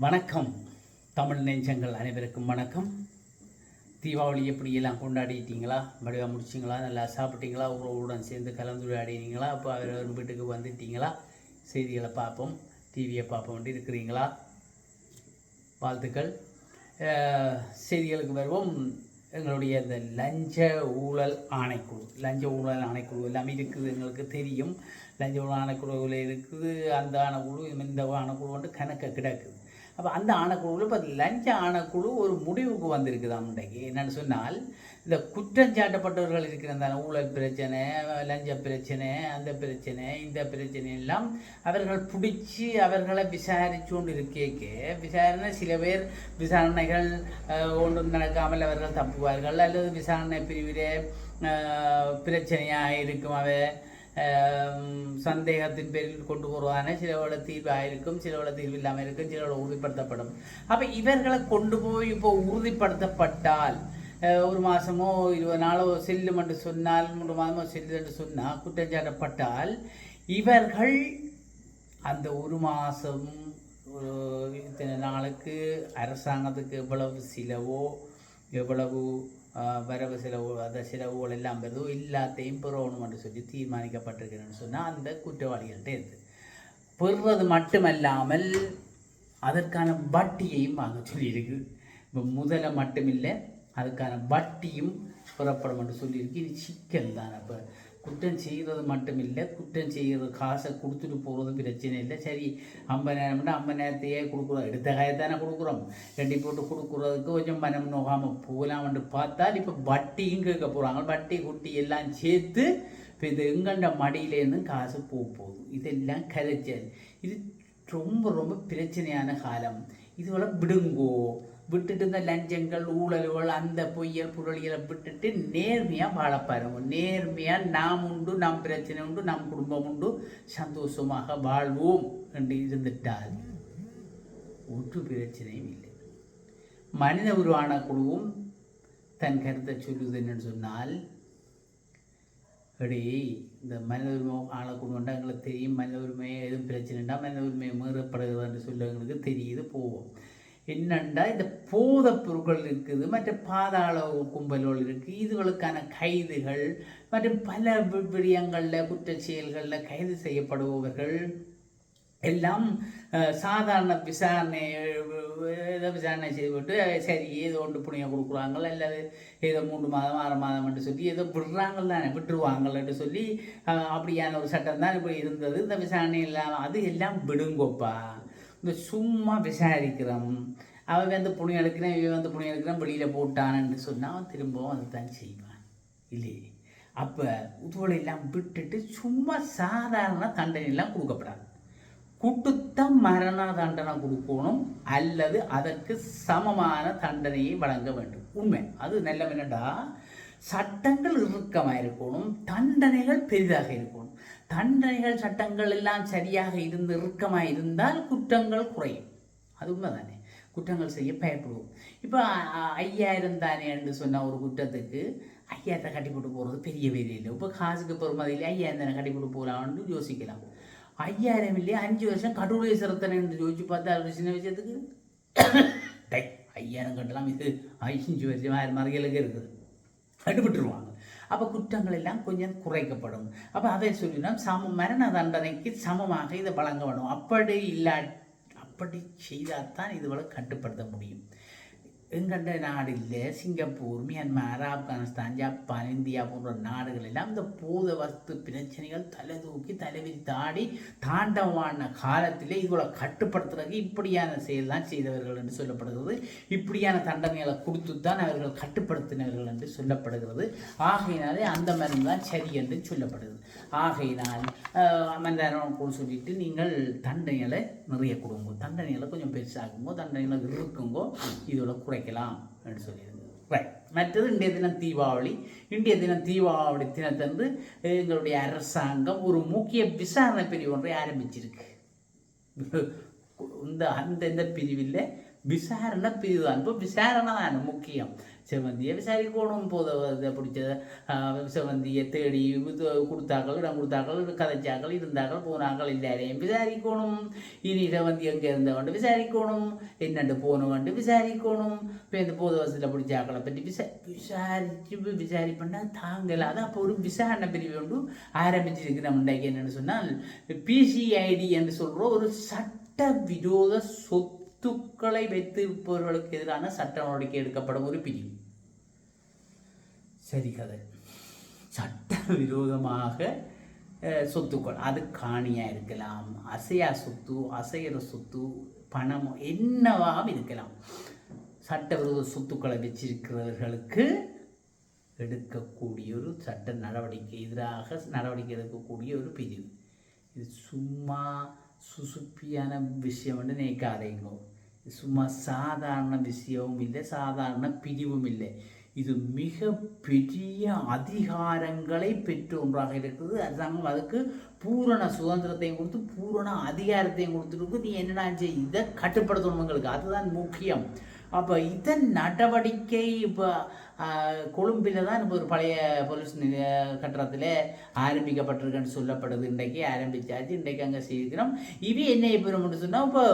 வணக்கம். தமிழ் நெஞ்சங்கள் அனைவருக்கும் வணக்கம். தீபாவளி எப்படியெல்லாம் கொண்டாடிட்டீங்களா? வடிவா முடிச்சிங்களா? நல்லா சாப்பிட்டீங்களா? உங்களுடன் சேர்ந்து கலந்துரையாடினீங்களா? அப்போ அவர் வீட்டுக்கு வந்துட்டீங்களா? செய்திகளை பார்ப்போம். டிவியை பார்ப்போம் இருக்கிறீங்களா? வாழ்த்துக்கள். செய்திகளுக்கு வருவோம். எங்களுடைய இந்த லஞ்ச ஊழல் ஆணைக்குழு லஞ்ச ஊழல் ஆணைக்குழு எல்லாமே இருக்குது. எங்களுக்கு தெரியும். லஞ்ச ஊழல் ஆணைக்குழுவில் இருக்குது. அந்த ஆணைக்குழு இந்த ஆணைக்குழு வந்து கணக்க கிடக்குது அப்போ அந்த ஆணைக்குழுவில் பார்த்து லஞ்ச ஆணைக்குழு ஒரு முடிவுக்கு வந்திருக்குது இன்றைக்கு. என்னென்னு சொன்னால் இந்த குற்றஞ்சாட்டப்பட்டவர்கள் இருக்கிற அந்த ஊழல் பிரச்சனை லஞ்ச பிரச்சனை அந்த பிரச்சனை இந்த பிரச்சனை எல்லாம் அவர்கள் பிடிச்சி அவர்களை விசாரித்து கொண்டு இருக்கேக்க. விசாரணை சில பேர் விசாரணைகள் ஒன்றும் நடக்காமல் அவர்கள் தப்புவார்கள். அல்லது விசாரணை பிரிவிலே பிரச்சனையாக இருக்கும் அவை சந்தேகத்தின் பேரில் கொண்டு வருவான சிலவோட தீர்வாக இருக்கும் சிலவோட தீர்வு இல்லாமல் இருக்கும் சிலவோட உறுதிப்படுத்தப்படும் அப்போ இவர்களை கொண்டு போய் இப்போ உறுதிப்படுத்தப்பட்டால் ஒரு மாதமோ இருபது நாளோ செல்லும் என்று சொன்னால் மூன்று மாதமோ செல்லும் என்று சொன்னால் குற்றஞ்சாட்டப்பட்டால் இவர்கள் அந்த ஒரு மாதம் இத்தனை நாளுக்கு அரசாங்கத்துக்கு எவ்வளவு செலவோ எவ்வளவு வரவு செலவு அந்த செலவுகள் எல்லாம் வருதோ எல்லாத்தையும் பெறணும் என்று சொல்லி தீர்மானிக்கப்பட்டிருக்கிறேன்னு சொன்னால் அந்த குற்றவாளிகள்கிட்ட இருந்து பெறுவது மட்டுமல்லாமல் அதற்கான வட்டியையும் வாங்க சொல்லியிருக்கு இப்போ முதலை மட்டுமில்லை அதுக்கான வட்டியும் புறப்படும் என்று சொல்லியிருக்கு இது சிக்கல் தான் அப்போ குற்றம் செய்கிறது மட்டுமில்லை குற்றம் செய்கிறது காசை கொடுத்துட்டு போகிறது பிரச்சனை இல்லை சரி ஐம்பது நேரம்னா ஐம்பது நேரத்தையே கொடுக்குறோம் எடுத்த காயத்தானே கொடுக்குறோம் ரெண்டி போட்டு கொடுக்குறதுக்கு கொஞ்சம் மனம் நோகாமல் போகலாம்னு பார்த்தால் இப்போ வட்டியும் கேட்க போகிறாங்க வட்டி குட்டி எல்லாம் சேர்த்து இப்போ இது எங்கண்ட மடியிலேருந்து காசு போக போகுது இதெல்லாம் கரைச்சல் இது ரொம்ப ரொம்ப பிரச்சனையான காலம் இதுவெல்லாம் விடுங்கோ விட்டுட்டு இந்த லஞ்சங்கள் ஊழல்கள் அந்த பொய்யல் புரளிகளை விட்டுட்டு நேர்மையாக வாழ பாருங்க. நேர்மையாக நாம் உண்டு நம் பிரச்சனை உண்டு நம் குடும்பம் உண்டு சந்தோஷமாக வாழ்வோம் என்று இருந்துட்டால் ஒரு பிரச்சனையும் இல்லை. மனித உருவான குழுவும் தன் கருத்தை சொல்லுது என்னன்னு சொன்னால் அடி இந்த மனித உரிமை ஆளக்கூடிய எங்களுக்கு தெரியும் மனித உரிமையை எதுவும் பிரச்சனைண்டா மனித உரிமையை மீறப்படுகிறதுன்னு சொல்லி எங்களுக்கு தெரியுது போவோம். என்னண்டா இந்த போதைப் பொருட்கள் இருக்குது மற்ற பாதாள கும்பல்கள் இருக்குது இதுகளுக்கான கைதுகள் மற்றும் பல விடயங்களில் குற்ற செயல்களில் கைது செய்யப்படுபவர்கள். எல்லாம் சாதாரண விசாரணை ஏதோ விசாரணை செய்துவிட்டு சரி ஏதோ ஒன்று புண்ணியம் கொடுக்குறாங்க அல்லது ஏதோ மூன்று மாதம் ஆறு மாதம் என்று சொல்லி ஏதோ விடுறாங்க தானே விட்டுருவாங்கள்ட்டு சொல்லி அப்படியான ஒரு சட்டம் தான் இப்படி இருந்தது. இந்த விசாரணை எல்லாம் அது எல்லாம் விடுங்கோப்பா. இந்த சும்மா விசாரிக்கிறோம். அவன் வந்து புனி எடுக்கிறேன் இவன் வந்து புனி எடுக்கிறான் வெளியில் போட்டான்னு சொன்னால் அவன் திரும்பவும் அதை தான் செய்வான். இல்லையே? அப்போ இதுவெல்லாம் விட்டுட்டு சும்மா சாதாரண தண்டனையெல்லாம் கொடுக்கப்படாது. கொடுத்த மரண தண்டனை கொடுக்கணும் அல்லது அதற்கு சமமான தண்டனையை வழங்க வேண்டும். உண்மை. அது நல்ல என்னடா சட்டங்கள் இறுக்கமாக இருக்கணும் தண்டனைகள் பெரிதாக இருக்கணும். தண்டனைகள் சட்டங்கள் எல்லாம் சரியாக இருந்து இறுக்கமாக இருந்தால் குற்றங்கள் குறையும். அது உண்மைதானே? குற்றங்கள் செய்ய பயப்படுவோம். இப்போ ஐயாயிரம் தானே என்று சொன்ன ஒரு குற்றத்துக்கு ஐயாயிரத்தை கட்டி போட்டு போகிறது பெரிய வேலை இல்லை. இப்போ காசுக்கு பெருமதியில் ஐயாயிரம் தானே கட்டி போட்டு போகலாம்னு யோசிக்கலாம். ஐயாயிரம் இல்லையா? அஞ்சு வருஷம் கடவுளை சிறத்தனை என்று யோசிச்சு பார்த்தா ஒரு சின்ன விஷயத்துக்கு? டை ஐயாயிரம் கட்டலாம். இது அஞ்சு வருஷம் ஆயிரம் மறைகளுக்கு இருக்குது. கட்டுப்பட்டுருவாங்க அப்போ குற்றங்கள் எல்லாம் கொஞ்சம் குறைக்கப்படும். அப்போ அதை சொல்லினா சம மரண தண்டனைக்கு சமமாக இதை வழங்க வேணும் அப்படி இல்லா அப்படி செய்தால் தான் இதுகளை கட்டுப்படுத்த முடியும். எங்கண்ட நாடு இல்லை Singapore Myanmar Afghanistan Japan India போன்ற நாடுகள் எல்லாம் இந்த பூத வஸ்து பிரச்சனைகள் தலை தூக்கி தலைவி தாடி தாண்டவான காலத்திலே இதுகளை கட்டுப்படுத்துறதுக்கு இப்படியான செயல் தான் செய்தவர்கள் என்று சொல்லப்படுகிறது. இப்படியான தண்டனைகளை கொடுத்து தான் அவர்கள் கட்டுப்படுத்தினவர்கள் என்று சொல்லப்படுகிறது. ஆகையினாலே அந்த மருந்து தான் சரி என்று சொல்லப்படுகிறது. ஆகையினால் மந்தாரம் கூட சொல்லிட்டு நீங்கள் தண்டனைகளை நிறைய கொடுங்க. தண்டனைகளை கொஞ்சம் பெருசாகுங்கோ தண்டனைகளை இருக்குங்கோ இதோட வைக்கலாம் என்று சொல்லியிருந்தது. மற்றது இன்றைய தினம் தீபாவளி. இன்றைய தினம் தீபாவளி தினத்தன்று எங்களுடைய அரசாங்கம் ஒரு முக்கிய விசாரணை பிரிவு ஒன்றை ஆரம்பிச்சிருக்கு. இந்த அந்த இந்த பிரிவில் விசாரணை பிரிவுதான் இப்போ விசாரணை தான் முக்கியம். செவந்தியை விசாரிக்கணும் போத இதை பிடிச்ச செவந்தியை தேடி கொடுத்தாக்கள் இடம் கொடுத்தாக்கள் கதைச்சாக்கள் இருந்தாக்கள் போனாக்கள் எல்லாரையும் விசாரிக்கணும். இனி செவந்தி எங்கே இருந்தவன்ட்டு விசாரிக்கணும். என்னண்டு போனவன்ட்டு விசாரிக்கணும். இப்போ இந்த போத வசதியில் பிடிச்சாக்களை பற்றி விசா விசாரிச்சு விசாரிப்பண்ணா தாங்கல. அதான் அப்போ ஒரு விசாரணை பிரிவு ஒன்று ஆரம்பிச்சிருக்கு நம்ம இன்றைக்கு என்னென்னு சொன்னால் பிசிஐடி என்று சொல்கிற ஒரு சட்ட விரோத சொத்து சொத்துக்களை வைத்திருப்பவர்களுக்கு எதிரான சட்ட நடவடிக்கை எடுக்கப்படும் ஒரு பிரிவு. சரி கதை. சட்ட விரோதமாக சொத்துக்கள். அது காணியாக இருக்கலாம் அசையா சொத்து அசையிற சொத்து பணம் என்னவாகவும் இருக்கலாம். சட்டவிரோத சொத்துக்களை வச்சிருக்கிறவர்களுக்கு எடுக்கக்கூடிய ஒரு சட்ட நடவடிக்கை எதிராக நடவடிக்கை எடுக்கக்கூடிய ஒரு பிரிவு. இது சும்மா சுசுப்பியான விஷயம்னு நினைக்காதீங்க. சும்மா சாதாரண விஷயமும் இல்லை சாதாரண பிரிவும் இல்லை இது மிக பெரிய அதிகாரங்களை பெற்று ஒன்றாக இருக்குது. அரசாங்கம் அதுக்கு பூரண சுதந்திரத்தையும் கொடுத்து பூரண அதிகாரத்தையும் கொடுத்துருக்கு நீ என்னடா செய் இதை கட்டுப்படுத்தணும் உங்களுக்கு அதுதான் முக்கியம். அப்போ இதன் நடவடிக்கை இப்போ கொழும்பில் தான் இப்போ ஒரு பழைய போலீஸ் நிலைய கட்டடத்தில் ஆரம்பிக்கப்பட்டிருக்குன்னு சொல்லப்படுது. இன்றைக்கு ஆரம்பிச்சாச்சு. இன்றைக்கு அங்கே செய்திருக்கிறோம் இவி என்ன பெறும்னு சொன்னால் இப்போ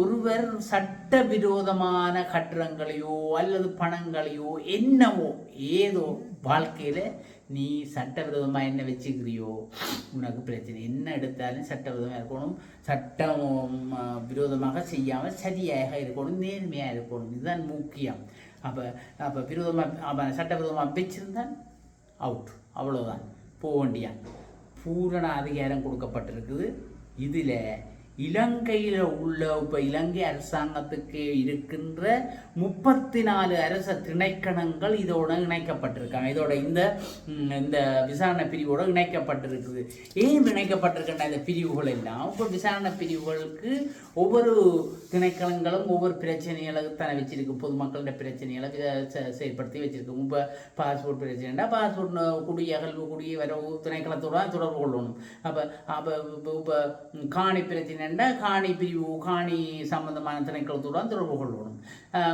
ஒருவர் சட்டவிரோதமான கட்டடங்களையோ அல்லது பணங்களையோ என்னவோ ஏதோ வாழ்க்கையில் நீ சட்டவிரோதமாக என்ன வச்சுக்கிறியோ உனக்கு பிரச்சனை. என்ன எடுத்தாலும் சட்டவிரோதமாக இருக்கணும். சட்டம் விரோதமாக செய்யாமல் சரியாக இருக்கணும் நேர்மையாக இருக்கணும். இதுதான் முக்கியம். அப்போ அப்போ விரோதமாக அப்போ சட்டவிரோதமாக வச்சிருந்தால் அவுட் அவ்வளோதான் போக வேண்டியான் பூரண அதிகாரம் கொடுக்கப்பட்டிருக்குது. இதில் இலங்கையில் உள்ள இப்போ இலங்கை அரசாங்கத்துக்கு இருக்கின்ற முப்பத்தி நாலு அரச திணைக்கணங்கள் இதோட இணைக்கப்பட்டிருக்காங்க. இதோட இந்த இந்த விசாரணை பிரிவோட இணைக்கப்பட்டிருக்குது. ஏன் இணைக்கப்பட்டிருக்கின்ற இந்த பிரிவுகள் எல்லாம்? இப்போ விசாரணை பிரிவுகளுக்கு ஒவ்வொரு திணைக்களங்களும் ஒவ்வொரு பிரச்சனைகளை தானே வச்சிருக்கு. பொதுமக்களோட பிரச்சனைகளை செயல்படுத்தி வச்சிருக்கு. இப்போ பாஸ்போர்ட் பிரச்சனைனா பாஸ்போர்ட் குடியகல்வு குடி வரவு திணைக்களத்தோட தொடர்பு கொள்ளணும். அப்போ அப்போ இப்போ காணி பிரச்சனைன்னா காணி பிரிவு காணி சம்பந்தமான திணைக்களத்துடன் தொடர்பு கொள்ளணும்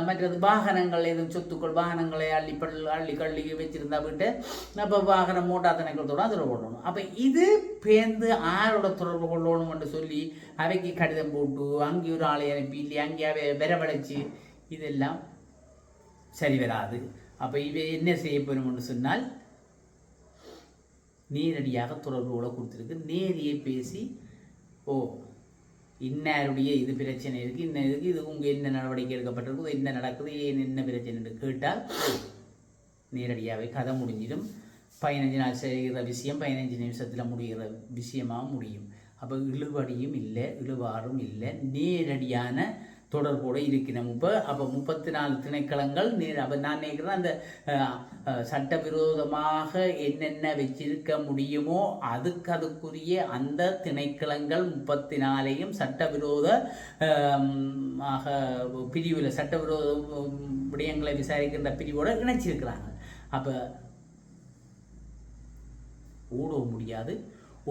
மற்றது வாகனங்கள் எதுவும் சொத்துக்கள் வாகனங்களை அள்ளி பல் அள்ளி கள்ளி வச்சுருந்தா விட்டு அப்போ வாகனம் மோட்டார் திணைக்களத்துடன் தொடர்பு கொள்ளணும் அப்போ இது பேர்ந்து ஆரோட தொடர்பு கொள்ளணும் என்று சொல்லி அவைக்கு கடிதம் போட்டு அங்கே ஒரு ஆளை அனுப்பி இல்லை அங்கே அவை இதெல்லாம் சரி வராது. அப்போ இவை என்ன செய்ய போகணும்னு சொன்னால் நேரடியாக தொடர்புகளை கொடுத்துருக்கு. நேரியே பேசி ஓ இன்னாருடைய இது பிரச்சனை இருக்குது இன்ன இதுக்கு இது உங்கள் என்ன நடவடிக்கை எடுக்கப்பட்டிருக்கு என்ன நடக்குது ஏன் என்ன பிரச்சனைன்னு கேட்டால் நேரடியாகவே கதை முடிஞ்சிடும். பதினஞ்சு நாள் செய்கிற விஷயம் பதினஞ்சு நிமிஷத்தில் முடிகிற விஷயமாக முடியும். அப்போ இழுபடியும் இல்லை இழுவாறும் இல்லை. நேரடியான தொடர்போடு இருக்கிறேன் இப்போ அப்போ முப்பத்தி நாலு திணைக்களங்கள் நீ அப்போ நான் நினைக்கிறேன் அந்த சட்டவிரோதமாக என்னென்ன வச்சிருக்க முடியுமோ அதுக்கு அதுக்குரிய அந்த திணைக்களங்கள் முப்பத்தி நாலையும் சட்டவிரோத ஆக பிரிவில் சட்டவிரோத விடயங்களை விசாரிக்கின்ற பிரிவோடு இணைச்சிருக்கிறாங்க. அப்போ ஓடவும் முடியாது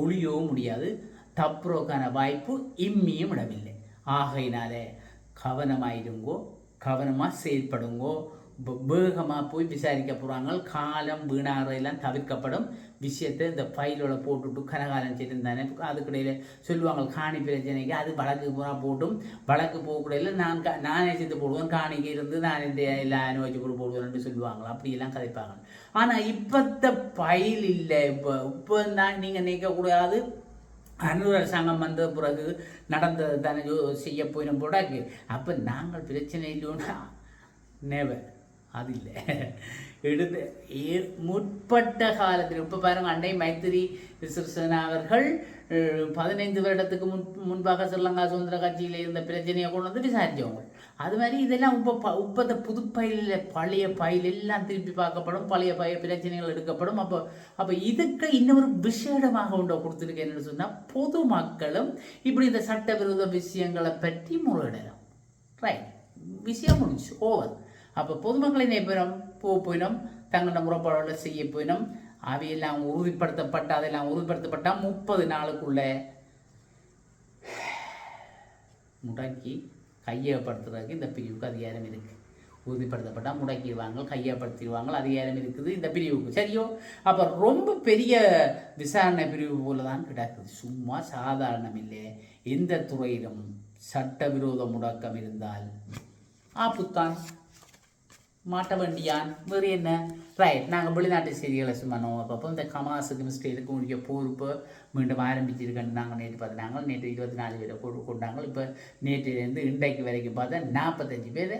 ஒளியவும் முடியாது தப்புறோக்கான வாய்ப்பு இம்மியும் இடமில்லை. ஆகையினாலே கவனமாயிருங்கோ கவனமாக செயல்படுங்கோ. வேகமாக போய் விசாரிக்க போகிறாங்க காலம் வீணாகிறதெல்லாம் தவிர்க்கப்படும். விஷயத்தை இந்த ஃபைலோட போட்டுட்டு கனகாலம் செய்திருந்தானே அதுக்கிடையில் சொல்லுவாங்க காணி பிரச்சனைக்கு அது வழக்கு பூரா போட்டும். வழக்கு போகக்கூடையில் நான் கா நானே சேர்த்து போடுவேன். காணிக்கு இருந்து நான் இந்த எல்லா அனுபவிச்சு கூட போடுவேன்ட்டு சொல்லுவாங்க அப்படியெல்லாம் கதைப்பாங்க. ஆனால் இப்போத்த ஃபைல் இல்லை. இப்போ இப்போ தான் நீங்கள் நினைக்கக்கூடாது அன்னூர் அரசாங்கம் வந்த பிறகு நடந்தது தானே செய்ய போயிடும் போடாக்கு அப்போ நாங்கள் பிரச்சனை இல்லைன்னா? நேவர் அது இல்லை. எடுத்து முற்பட்ட காலத்தில் இப்போ பாருங்க அண்டை மைத்திரி சிறிசேனா அவர்கள் பதினைந்து வருடத்துக்கு முன் முன்பாக ஸ்ரீலங்கா சுதந்திர கட்சியில் இருந்த பிரச்சனையை கொண்டு வந்து விசாரித்தவங்க அது மாதிரி இதெல்லாம் இப்போ ப இப்போத்த புது பயிலில் பழைய பயில் எல்லாம் திருப்பி பார்க்கப்படும். பழைய பய பிரச்சனைகள் எடுக்கப்படும். அப்போ அப்போ இதுக்கு இன்னொரு விசேடமாக உண்ட கொடுத்துருக்கேன்னு சொன்னால் பொது மக்களும் இப்படி இந்த சட்டவிரோத விஷயங்களை பற்றி முறையிடலாம். ரைட் விஷயம் முடிஞ்சு ஓவர் அப்போ பொதுமக்களை நேபுரம் போ போயினோம் தங்களோட முறைப்பாடோட செய்ய போயினோம் அவையெல்லாம் உறுதிப்படுத்தப்பட்ட அதெல்லாம் உறுதிப்படுத்தப்பட்டால் முப்பது நாளுக்குள்ளே முடக்கி கையகப்படுத்துறதுக்கு இந்த பிரிவுக்கு அதிகாரம் இருக்குது உறுதிப்படுத்தப்பட்டால் முடக்கிடுவாங்க கையப்படுத்திடுவாங்க அதிகாரம் இருக்குது இந்த பிரிவுக்கு. சரியோ? அப்போ ரொம்ப பெரிய விசாரணை பிரிவு போல தான் கிடக்குது. சும்மா சாதாரணம் இல்லை. எந்த துறையிலும் சட்டவிரோத முடக்கம் இருந்தால் ஆப்புத்தான். மாட்ட வண்டியான் வேறு என்ன ரைட் நாங்கள் வெளிநாட்டு செய்திகளை சும்மா அப்பப்போ இந்த கமாசுக்கு மிஸ்டேக்கு உரிய பொறுப்பு மீண்டும் ஆரம்பிச்சிருக்கேன் நாங்கள் நேற்று பார்த்தாங்க நேற்று இருபத்தி நாலு பேரை போட்டு கொண்டாங்க இப்போ நேற்றுலேருந்து இன்றைக்கு வரைக்கும் பார்த்தா நாற்பத்தஞ்சு பேர்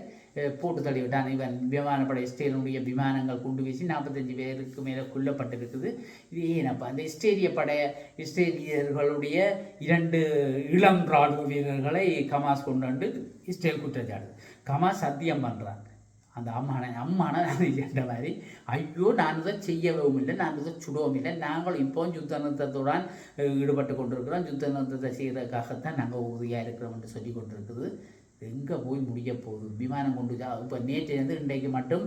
போட்டு தள்ளி விட்டாங்க இவன் விமானப்படை இஸ்ரேலுடைய விமானங்கள் குண்டு வீசி நாற்பத்தஞ்சு பேருக்கு மேலே கொல்லப்பட்டிருக்குது இது ஏனப்பா அந்த இஸ்ரேலிய படைய இஸ்ரேலியர்களுடைய இரண்டு இளம் ராணுவ வீரர்களை கமாஸ் கொண்டு வந்து இஸ்ரேல் குற்றச்சாட்டு கமாஸ் சத்தியம் பண்ணுறான் அந்த அம்மான அம்மான என்ற மாதிரி ஐயோ நான் இதை செய்யவும் இல்லை நான் இதை சுடவும் இல்லை. நாங்கள் இப்போ யுத்த நிறுத்தத்துடன் ஈடுபட்டு கொண்டிருக்கிறோம். யுத்த நிறுத்தத்தை செய்கிறதுக்காகத்தான் நாங்கள் உறுதியாக இருக்கிறோம் என்று சொல்லி கொண்டிருக்குது. எங்கே போய் முடிய போகுது? விமானம் கொண்டு ஜா இப்போ நேற்றுலேருந்து இன்றைக்கு மட்டும்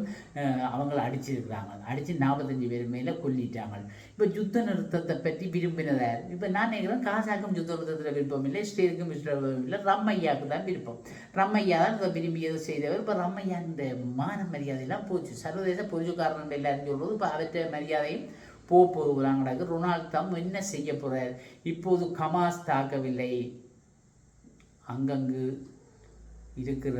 அவங்கள அடிச்சிருக்கிறாங்க. அடித்து நாற்பத்தஞ்சு பேர் மேலே கொல்லிட்டாங்க. இப்போ யுத்த நிறுத்தத்தை பற்றி விரும்பினதார் இப்போ நான் நினைக்கிறேன் காசாக்கும் யுத்த நிறுத்தத்தில் விருப்பம் இல்லை ஸ்ரீருக்கும் விருப்பம் இல்லை ரம்மையாவுக்கு தான் விருப்பம். ரம்மையா தான் இதை விரும்பி எதுவும் செய்தவர்? இப்போ ரம்மையா இந்த மான மரியாதையெல்லாம் போச்சு. சர்வதேச பொதுக்காரன் எல்லாரும் சொல்கிறது இப்போ அவற்ற மரியாதையும் போ போகிறாங்க ரொனால்ட் தம் என்ன செய்ய போகிறார் இப்போது கமாஸ் தாக்கவில்லை. அங்கங்கு இருக்கிற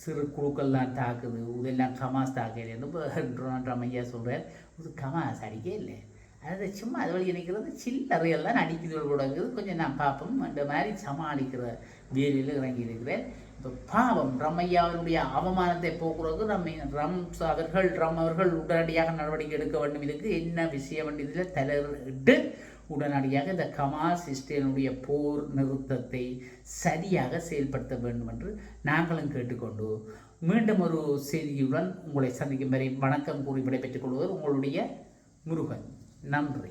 சிறு குழுக்கள் தான் தாக்குது. இதெல்லாம் கமாஸ் தாக்கலைன்னு இப்போ ரொனால்ட் ரமையா சொல்கிறார் இது கமாஸ் அடிக்கே இல்லை. அது சும்மா அது வழி நினைக்கிறது சில்லறைகள் தான் அடிக்குது கூடாது கொஞ்சம் நான் பார்ப்போம். அந்த மாதிரி சமாளிக்கிற வேலையில் இறங்கி இருக்கிறேன். இப்போ பாவம் ரம்மையாவினுடைய அவமானத்தை போக்குறதுக்கு ரம்மை ரம் அவர்கள் ரம் அவர்கள் உடனடியாக நடவடிக்கை எடுக்க வேண்டும். இதுக்கு என்ன விஷயம் இதில் தலையிட்டு உடனடியாக இந்த கமாஸ் இஸ்ரேலுடைய போர் நிறுத்தத்தை சரியாக செயல்படுத்த வேண்டும் என்று நாங்களும் கேட்டுக்கொண்டு மீண்டும் ஒரு செய்தியுடன் உங்களை சந்திக்கும் வரை வணக்கம் கூறி விடைபெற்றுக் கொள்வது உங்களுடைய முருகன். நன்றி.